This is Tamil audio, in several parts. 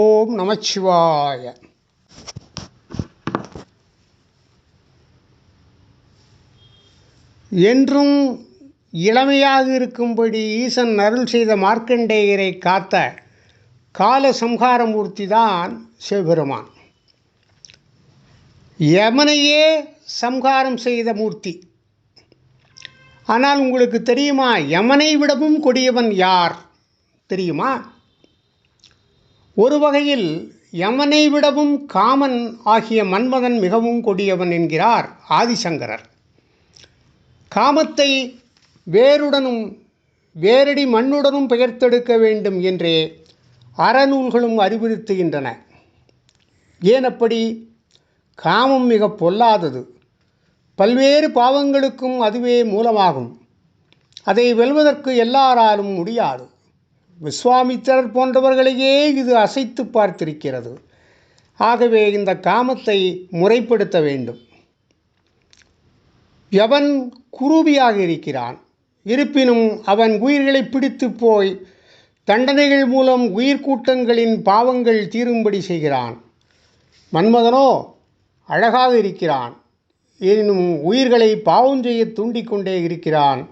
ஓம் நமச்சிவாய. என்றும் இளமையாக இருக்கும்படி ஈசன் அருள் செய்த மார்க்கண்டேயரை காத்த கால சம்ஹாரமூர்த்தி தான் சிவபெருமான். யமனையே சம்ஹாரம் செய்த மூர்த்தி. ஆனால் உங்களுக்கு தெரியுமா யமனை விடவும் கொடியவன் யார்? தெரியுமா? ஒரு வகையில் யமனை விடவும் காமன் ஆகிய மன்மதன் மிகவும் கொடியவன் என்கிறார் ஆதிசங்கரர். காமத்தை வேருடனும் வேரடி மண்ணுடனும் பெயர்த்தெடுக்க வேண்டும் என்றே அறநூல்களும் அறிவுறுத்துகின்றன. ஏன் அப்படி? காமம் மிக பொல்லாதது. பல்வேறு பாவங்களுக்கும் அதுவே மூலமாகும். அதை வெல்வதற்கு எல்லாராலும் முடியாது. விஸ்வாமித்திரர் போன்றவர்களையே இது அசைத்து பார்த்திருக்கிறது. ஆகவே இந்த காமத்தை முறைப்படுத்த வேண்டும். எவன் குரூபியாக இருக்கிறான் இருப்பினும் அவன் உயிர்களை பிடித்து போய் தண்டனைகள் மூலம் உயிர்கூட்டங்களின் பாவங்கள் தீரும்படி செய்கிறான். மன்மதனோ அழகாக இருக்கிறான் எனினும் உயிர்களை பாவம் செய்ய தூண்டிக்கொண்டே இருக்கிறான்.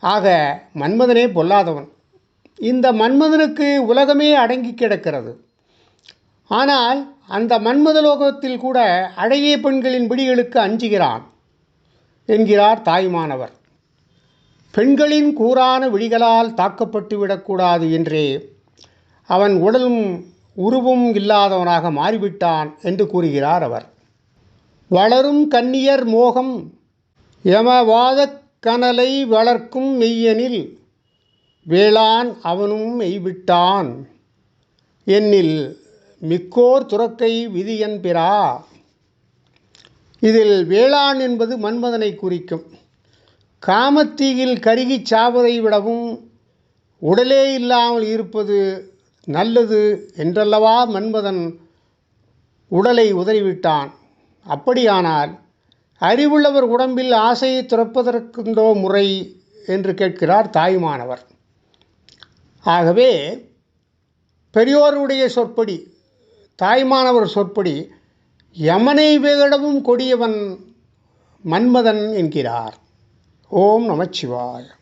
ஆக மன்மதனே பொல்லாதவன். இந்த மன்மதனுக்கு உலகமே அடங்கி கிடக்கிறது. ஆனால் அந்த மன்மத லோகத்தில் கூட அழகிய பெண்களின் பிடிகளுக்கு அஞ்சுகிறான் என்கிறார் தாய்மானவர். பெண்களின் கூறான விழிகளால் தாக்கப்பட்டு விடக்கூடாது என்றே அவன் உடலும் உருவும் இல்லாதவனாக மாறிவிட்டான் என்று கூறுகிறார் அவர். வளரும் கன்னியர் மோகம் யமவாதக் கனலை வளர்க்கும் மெய்யனில் வேளான் அவனும் மெய்விட்டான். என்னில் மிக்கோர் துறக்கை விதியன் பிறா. இதில் வேளாண் என்பது மன்மதனை குறிக்கும். காமத்தீயில் கருகிச் சாவதை விடவும் உடலே இல்லாமல் இருப்பது நல்லது என்றல்லவா மன்மதன் உடலை உதறிவிட்டான். அப்படியானால் அறிவுள்ளவர் உடம்பில் ஆசையை துறப்பதற்குண்டோ முறை என்று கேட்கிறார் தாயுமானவர். ஆகவே பெரியோருடைய சொற்படி தாய்மானவர் சொற்படி யமனை விடவும் கொடியவன் மன்மதன் என்கிறார். ஓம் நமச்சிவாயம்.